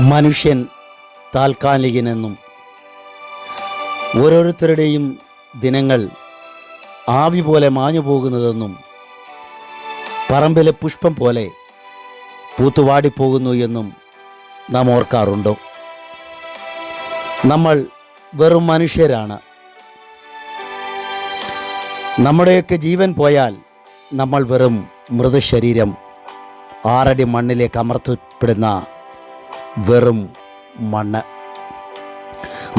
മനുഷ്യൻ താൽക്കാലികനെന്നും ഓരോരുത്തരുടെയും ദിനങ്ങൾ ആവി പോലെ മാഞ്ഞു പോകുന്നതെന്നും പറമ്പിലെ പുഷ്പം പോലെ പൂത്തുവാടിപ്പോകുന്നു എന്നും നാം ഓർക്കാറുണ്ടോ? നമ്മൾ വെറും മനുഷ്യരാണ്. നമ്മുടെയൊക്കെ ജീവൻ പോയാൽ നമ്മൾ വെറും മൃതശരീരം ആറടി മണ്ണിലേക്ക് അമർത്തപ്പെടുന്ന വെറും മണ്ണ്.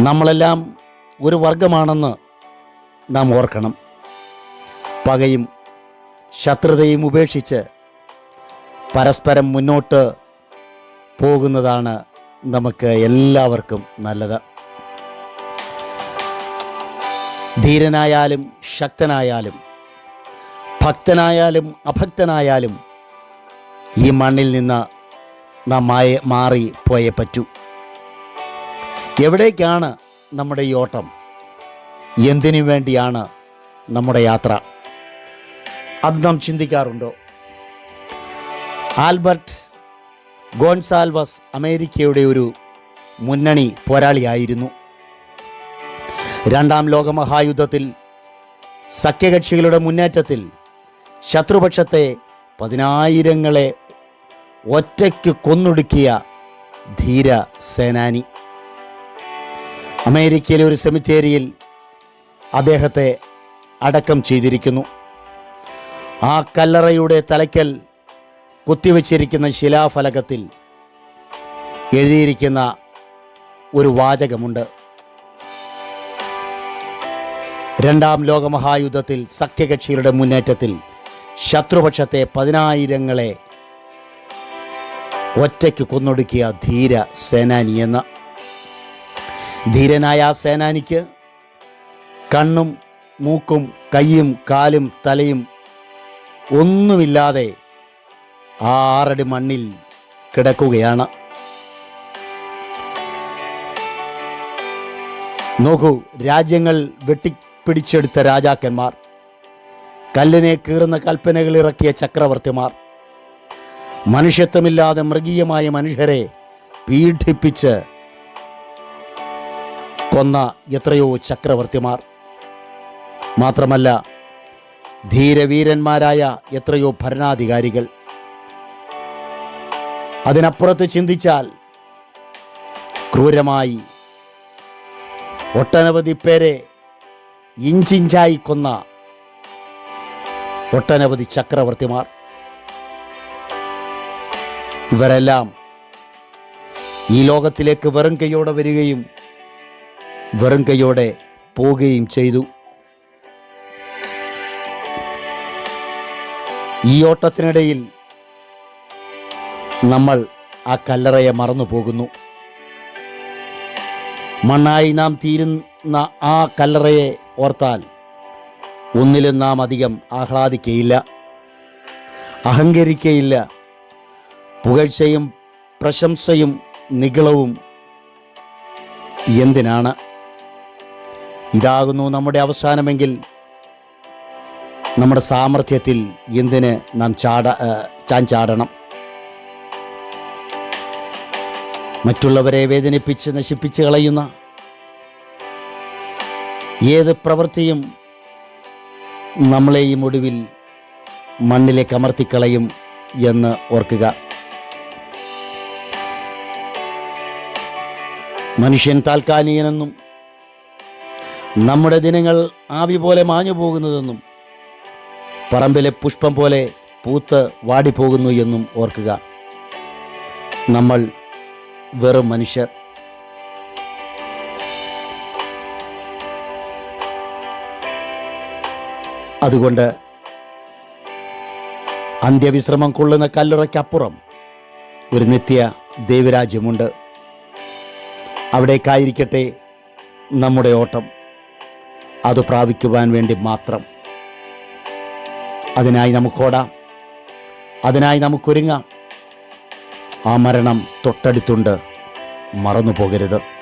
നമ്മളെല്ലാം ഒരു വർഗമാണെന്ന് നാം ഓർക്കണം. പകയും ശത്രുതയും ഉപേക്ഷിച്ച് പരസ്പരം മുന്നോട്ട് പോകുന്നതാണ് നമുക്ക് എല്ലാവർക്കും നല്ലത്. ധീരനായാലും ശക്തനായാലും ഭക്തനായാലും അഭക്തനായാലും ഈ മണ്ണിൽ നിന്ന് നാം മായ മാറി പോയേ പറ്റൂ. എവിടേക്കാണ് നമ്മുടെ ഈ ഓട്ടം? എന്തിനു വേണ്ടിയാണ് നമ്മുടെ യാത്ര? അത് നാം ചിന്തിക്കാറുണ്ടോ? ആൽബർട്ട് ഗോൺസാൽവസ് അമേരിക്കയുടെ ഒരു മുന്നണി പോരാളിയായിരുന്നു. രണ്ടാം ലോകമഹായുദ്ധത്തിൽ സഖ്യകക്ഷികളുടെ മുന്നേറ്റത്തിൽ ശത്രുപക്ഷത്തെ പതിനായിരങ്ങളെ ഒറ്റയ്ക്ക് കൊന്നൊടുക്കിയ ധീര സേനാനി അമേരിക്കയിലെ ഒരു സെമിത്തേരിയിൽ അദ്ദേഹത്തെ അടക്കം ചെയ്തിരിക്കുന്നു. ആ കല്ലറയുടെ തലയ്ക്കൽ കുത്തിവച്ചിരിക്കുന്ന ശിലാഫലകത്തിൽ എഴുതിയിരിക്കുന്ന ഒരു വാചകമുണ്ട്. രണ്ടാം ലോകമഹായുദ്ധത്തിൽ സഖ്യകക്ഷികളുടെ മുന്നേറ്റത്തിൽ ശത്രുപക്ഷത്തെ പതിനായിരങ്ങളെ ഒറ്റയ്ക്ക് കൊന്നൊടുക്കിയ ധീര സേനാനി എന്ന ധീരനായ ആ സേനാനിക്ക് കണ്ണും മൂക്കും കൈയും കാലും തലയും ഒന്നുമില്ലാതെ ആറടി മണ്ണിൽ കിടക്കുകയാണ്. നോക്കൂ രാജ്യങ്ങൾ വെട്ടിപ്പിടിച്ചെടുത്ത രാജാക്കന്മാർ കല്ലിനെ കീറുന്ന കൽപ്പനകൾ ഇറക്കിയ ചക്രവർത്തിമാർ മനുഷ്യത്വമില്ലാതെ മൃഗീയമായ മനുഷ്യരെ പീഡിപ്പിച്ച് കൊന്ന എത്രയോ ചക്രവർത്തിമാർ. മാത്രമല്ല ധീരവീരന്മാരായ എത്രയോ ഭരണാധികാരികൾ. അതിനപ്പുറത്ത് ചിന്തിച്ചാൽ ക്രൂരമായി ഒട്ടനവധി പേരെ ഇഞ്ചിഞ്ചായി കൊന്ന ഒട്ടനവധി ചക്രവർത്തിമാർ. ഇവരെല്ലാം ഈ ലോകത്തിലേക്ക് വെറും കൈയോടെ വരികയും വെറും കൈയോടെ പോവുകയും ചെയ്തു. ഈ ഓട്ടത്തിനിടയിൽ നമ്മൾ ആ കല്ലറയെ മറന്നു പോകുന്നു. മണ്ണായി നാം തീരുന്ന ആ കല്ലറയെ ഓർത്താൽ ഒന്നിലും നാം അധികം ആഹ്ലാദിക്കയില്ല അഹങ്കരിക്കയില്ല. പുകഴ്ചയും പ്രശംസയും നികളവും എന്തിനാണ്? ഇതാകുന്നു നമ്മുടെ അവസാനമെങ്കിൽ നമ്മുടെ സാമർഥ്യത്തിൽ എന്തിന് നാം ചാട ചാഞ്ചാടണം മറ്റുള്ളവരെ വേദനിപ്പിച്ച് നശിപ്പിച്ച് കളയുന്ന ഏത് പ്രവൃത്തിയും നമ്മളെയും ഒടുവിൽ മണ്ണിലേക്ക് അമർത്തിക്കളയും എന്ന് ഓർക്കുക. മനുഷ്യൻ താൽക്കാലികനെന്നും നമ്മുടെ ദിനങ്ങൾ ആവി പോലെ മാഞ്ഞു പോകുന്നതെന്നും പറമ്പിലെ പുഷ്പം പോലെ പൂത്ത് വാടിപ്പോകുന്നു എന്നും ഓർക്കുക. നമ്മൾ വെറും മനുഷ്യർ. അതുകൊണ്ട് അന്ത്യവിശ്രമം കൊള്ളുന്ന കല്ലുറയ്ക്കപ്പുറം ഒരു നിത്യ ദൈവരാജ്യമുണ്ട്. അവിടേക്കായിരിക്കട്ടെ നമ്മുടെ ഓട്ടം. അത് പ്രാപിക്കുവാൻ വേണ്ടി മാത്രം. അതിനായി നമുക്കോടാം. അതിനായി നമുക്കൊരുങ്ങാം. ആ മരണം തൊട്ടടുത്തുണ്ട്. മറന്നു പോകരുത്